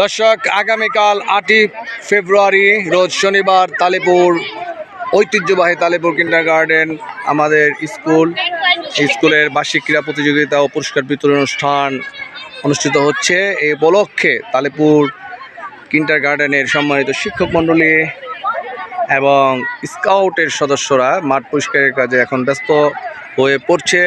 দর্শক, আগামীকাল আটই ফেব্রুয়ারি, রোজ শনিবার তালেপুর, ঐতিহ্যবাহী তালেপুর কিন্ডার গার্ডেন আমাদের স্কুল। স্কুলের বার্ষিক ক্রীড়া প্রতিযোগিতা ও পুরস্কার বিতরণ অনুষ্ঠান অনুষ্ঠিত হচ্ছে। এই উপলক্ষে তালেপুর কিন্টার গার্ডেনের সম্মানিত শিক্ষক মণ্ডলী এবং স্কাউটের সদস্যরা মাঠ পরিষ্কারের কাজে এখন ব্যস্ত হয়ে পড়ছে।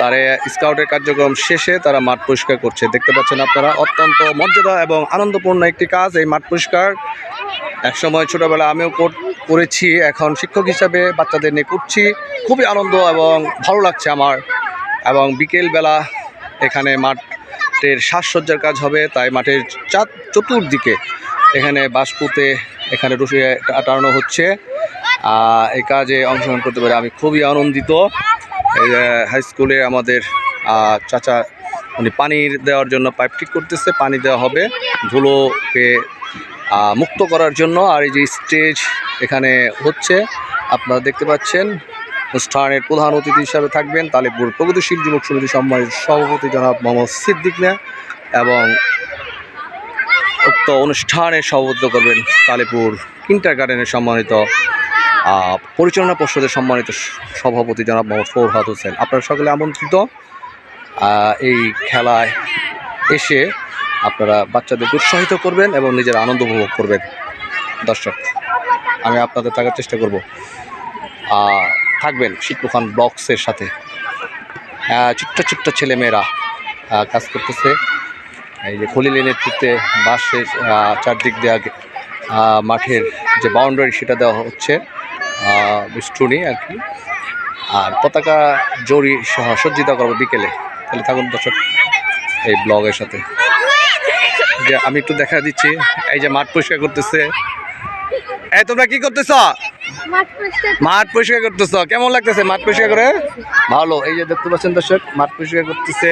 তারা স্কাউটের কার্যক্রম শেষে তারা মাঠ পরিষ্কার করছে। দেখতে পাচ্ছেন আপনারা, অত্যন্ত মর্যাদা এবং আনন্দপূর্ণ একটি কাজ এই মাঠ পরিষ্কার। একসময় ছোটোবেলা আমিও করেছি, এখন শিক্ষক হিসাবে বাচ্চাদের নিয়ে করছি। খুবই আনন্দ এবং ভালো লাগছে আমার। এবং বিকেলবেলা এখানে মাঠের সাজসজ্জার কাজ হবে, তাই মাঠের চার চতুর্দিকে এখানে বাঁশ পুঁতে এখানে রসি টানানো হচ্ছে। এই কাজে অংশগ্রহণ করতে পারে আমি খুবই আনন্দিত। হাই স্কুলে আমাদের চাচা উনি পানির দেওয়ার জন্য পাইপ ঠিক করতেছে, পানি দেওয়া হবে, ধুলোকে মুক্ত করার জন্য। আর এই যে স্টেজ এখানে হচ্ছে, আপনারা দেখতে পাচ্ছেন, অনুষ্ঠানের প্রধান অতিথি হিসাবে থাকবেন তালিপুর প্রগতিশীল যুবক সমিতি সম্মানিত সভাপতি জনাব মোহাম্মদ সিদ্দিক মিয়া এবং উক্ত অনুষ্ঠানে সভাপতিত্ব করবেন তালেপুর কিন্টার গার্ডেনের সম্মানিত পরিচালনা পর্ষদের সম্মানিত সভাপতি জনাব মোহাম্মদ ফৌরহাদ হোসেন। আপনারা সকলে আমন্ত্রিত। এই খেলায় এসে আপনারা বাচ্চাদেরকে উৎসাহিত করবেন এবং নিজের আনন্দ উপভোগ করবেন। দর্শক, আমি আপনাদের থাকার চেষ্টা করব। থাকবেন শিল্প খান সাথে। ছোট্ট ছোট্ট ছেলেমেয়েরা কাজ করতেছে। এই যে খলিলের নেতৃত্বে বাসের চারদিক দেওয়া মাঠের যে বাউন্ডারি সেটা দেওয়া হচ্ছে। বেষ্টনী আর কি। আর পতাকা জড়ি সহ সজ্জিত করব বিকেলে। তাহলে থাকুন দর্শক এই ব্লগের সাথে। যে আমি একটু দেখা দিচ্ছি এই যে মাঠ পরিষ্কার করতেছে। এই তোমরা কি করতেছ। মাঠ পরিষ্কার করতেছ? কেমন লাগতেছে মাঠ পরিষ্কার করে? ভালো। এই যে দেখতে পাচ্ছেন দর্শক মাঠ পরিষ্কার করতেছে।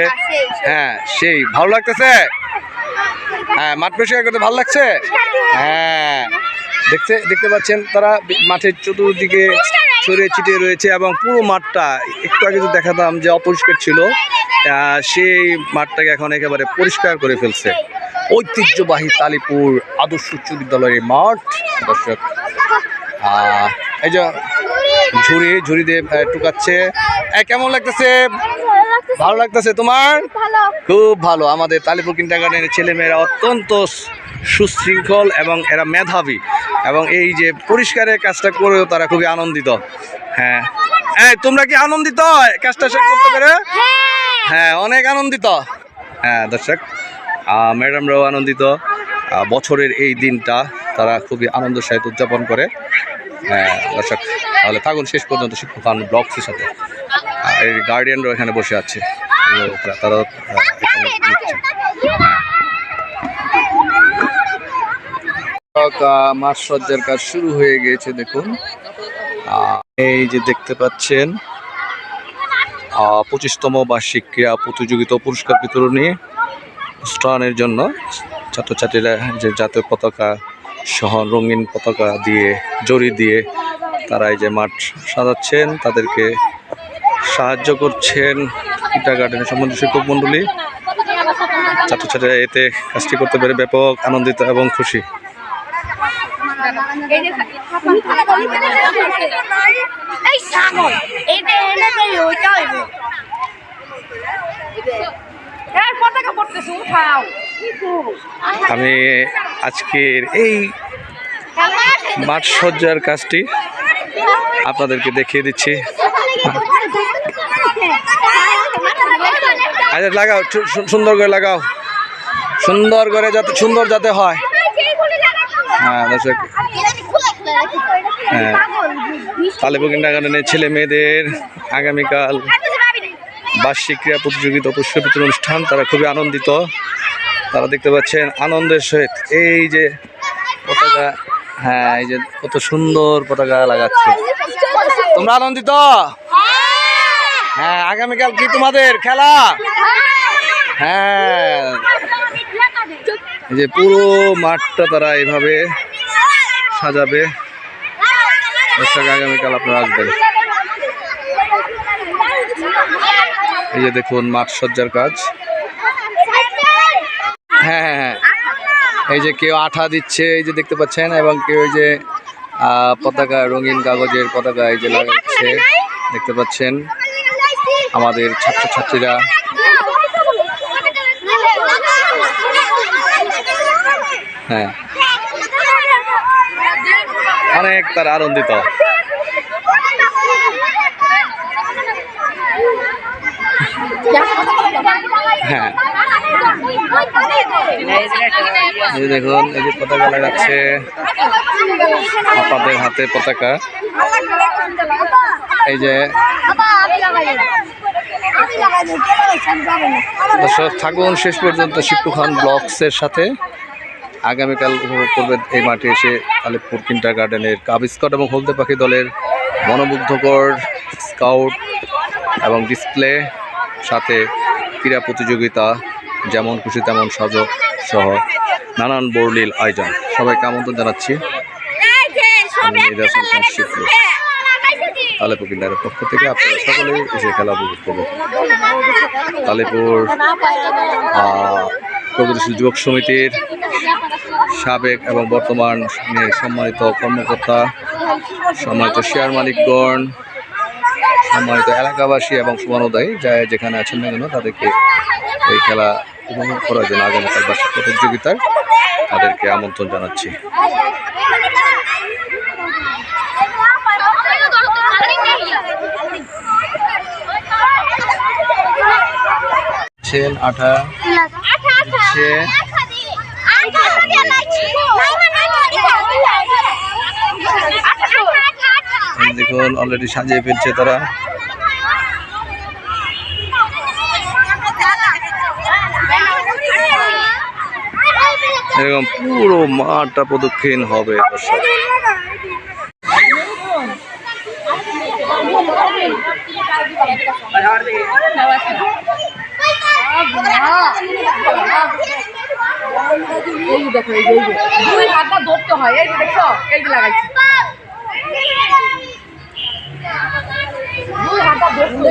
হ্যাঁ সেই ভালো লাগতেছে? হ্যাঁ মাঠ পরিষ্কার করতে ভালো লাগছে? হ্যাঁ। দেখতে দেখতে পাচ্ছেন তারা মাঠের চতুর্দিকে ছড়িয়ে ছিটিয়ে রয়েছে এবং পুরো মাঠটা একটু আগে দেখাতাম যে অপরিষ্কার ছিল। সেই মাঠটাকে এখন একেবারে পরিষ্কার করে ফেলছে। ঐতিহ্যবাহী তালিপুর আদর্শ উচ্চ বিদ্যালয়ের মাঠ। দর্শক এই যে ঝুড়ি ঝুড়ি দিয়ে টুকাচ্ছে। কেমন লাগতেছে? ভালো লাগতেছে তোমার? খুব ভালো। আমাদের তালিপুর কিন্টারগার্ডেনের ছেলেমেয়েরা অত্যন্ত সুশৃঙ্খল এবং এরা মেধাবী। এবং এই যে পরিষ্কারের কাজটা করেও তারা খুবই আনন্দিত। হ্যাঁ। এই তোমরা কি আনন্দিত? কাজটা শেষ করতে পেরে? হ্যাঁ অনেক আনন্দিত। হ্যাঁ দর্শক ম্যাডামরাও আনন্দিত। বছরের এই দিনটা তারা খুবই আনন্দ সহিত উদযাপন করে। হ্যাঁ দর্শক তাহলে থাকুন শেষ পর্যন্ত শিক্ষক ব্লগসের সাথে। এই গার্ডিয়ানরাও এখানে বসে আছে। তারা এখানে সজ্জার কাজ শুরু হয়ে গিয়েছে দেখুন। এই যে দেখতে পাচ্ছেন পঁচিশতম বার্ষিক ক্রীড়া প্রতিযোগিতা পুরস্কার বিতরণী অনুষ্ঠানের জন্য ছাত্রছাত্রীরা যে জাতীয় পতাকা সহ রঙিন পতাকা দিয়ে, জড়ি দিয়ে তারা এই যে মাঠ সাজাচ্ছেন, তাদেরকে সাহায্য করছেন ইটা গার্ডেনের সম্বন্ধে শিক্ষক মণ্ডলী। ছাত্রছাত্রীরা এতে কাজটি করতে পেরে ব্যাপক আনন্দিত এবং খুশি। এই ছাগল এইটা এনে দেই ওইটা হইব। এই পতাকা পড়তেছে? উঠাও। আমি আজকের এই মাঠ সজ্জার কাজটি আপনাদেরকে দেখিয়ে দিচ্ছি। আচ্ছা লাগাও সুন্দর করে লাগাও। সুন্দর করে যাতে সুন্দর যাতে হ্যাঁ। দর্শক হ্যাঁ। গার্ডেনের ছেলে মেয়েদের আগামীকাল বার্ষিক ক্রীড়া প্রতিযোগিতা পুরস্কার অনুষ্ঠান। তারা খুবই আনন্দিত। তারা দেখতে পাচ্ছেন আনন্দের সহিত এই যে পতাকা হ্যাঁ এই যে কত সুন্দর পতাকা লাগাচ্ছে। তোমরা আনন্দিত? হ্যাঁ। আগামীকাল কি তোমাদের খেলা? হ্যাঁ। যে পুরো মাঠটা তারা এইভাবে সাজাবে। আগামীকাল আপনারা আসবেন। এই যে দেখুন, মাঠ সজ্জার কাজ। হ্যাঁ হ্যাঁ হ্যাঁ। এই যে কেউ আঠা দিচ্ছে, এই যে দেখতে পাচ্ছেন, এবং কেউ এই যে পতাকা, রঙিন কাগজের পতাকা এই যে লাগাচ্ছে, দেখতে পাচ্ছেন। আমাদের ছাত্রছাত্রীরা হ্যাঁ। অনেক তারা আনন্দিত। হ্যাঁ। দেখুন, এই যে পতাকা লাগাচ্ছে আপাদের হাতে পতাকা। এই যে থাকুন, শেষ পর্যন্ত শিপ্টু খান ব্লগসের সাথে। আগামীকাল উপভোগ করবেন এই মাঠে এসে আলিপুর কিন্টার গার্ডেনের কাব স্কাউট এবং হলদে পাখি দলের মনোমুগ্ধকর স্কাউট এবং ডিসপ্লে সাথে ক্রীড়া প্রতিযোগিতা যেমন খুশি তেমন সাজ সহ নানান বর্লিল আয়োজন। সবাইকে আমন্ত্রণ জানাচ্ছি। আলিপুর কিন্ডারের পক্ষ থেকে আপনারা সকলে এসে খেলা উপভোগ করবেন আলিপুর প্রগতিশীল যুবক সমিতির সাবেক এবং বর্তমান সম্মানিত কর্মকর্তা সম্মানিত শেয়ার মালিকগণ সম্মানিত এলাকাবাসী এবং সুমানোদয় যা যেখানে আছেন না কেন তাদেরকে এই খেলা উপভোগ করার জন্য আগামীকাল বার্ষিক প্রতিযোগিতায় তাদেরকে আমন্ত্রণ জানাচ্ছি। আঠা দেখুন অলরেডি সাজিয়ে ফেলছে তারা। এরকম পুরো মাঠটা প্রদক্ষিণ হবে দর্শক এই দেখো, এই যে দুই হাতটা ধরতে হয়, এই যে এই যে লাগাইছি। দুই হাতটা ধরতে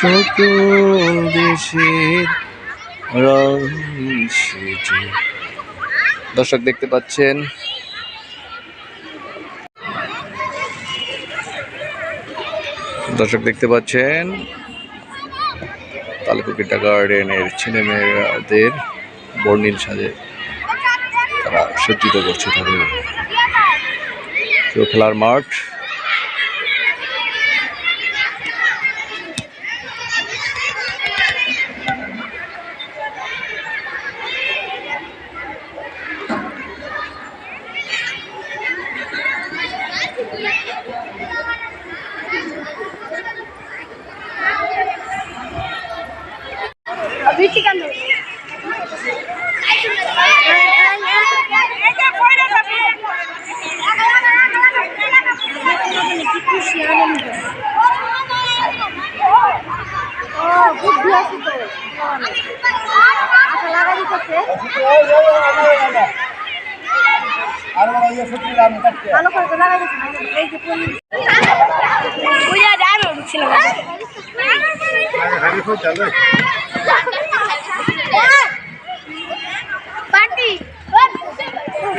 সকল দেশের দর্শক দেখতে পাচ্ছেন। দর্শক দেখতে পাচ্ছেন। তালকুকিটা গার্ডেনের ছেলে মেয়েদের বর্ণিল সাজে তারা সজ্জিত করছে তাদের। খেলার মাঠ ভালো করে তো লাগাই দিচ্ছি এই যে ওই যে আমি উঠছিলাম পার্টি সাজানো শেষ পর্যায়ে শেষ সব যা স্যার স্যার ওরা কিন্তু গেট দিয়ে ঢুকে পিছনে তাই ওদিকে ওই যে আমরা অনেকটি পতাকা লাগাইছিলাম সব হ্যাঁ,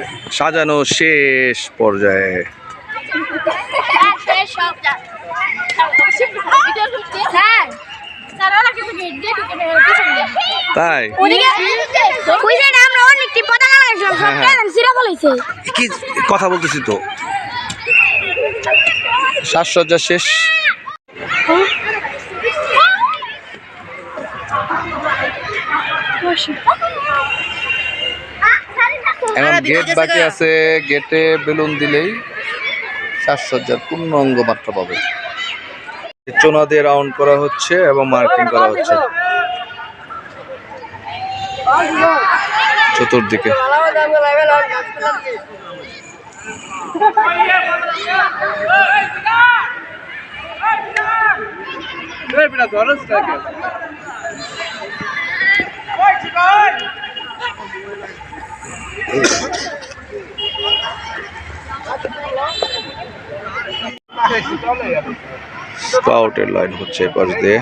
হ্যাঁ। শেষ সিরা বলেছে কি কথা বলতেছি তো? সাজসজ্জা শেষ। গেট বাকি আছে গেটে বেলুন দিলেই সাজসজ্জার পূর্ণ অঙ্গ মাত্রা পাবে চোনা দিয়ে রাউন্ড করা হচ্ছে এবং মার্কিং করা হচ্ছে চতুর্দিকে স্কাউটের লাইন হচ্ছে এপাশ পাশ দিয়ে।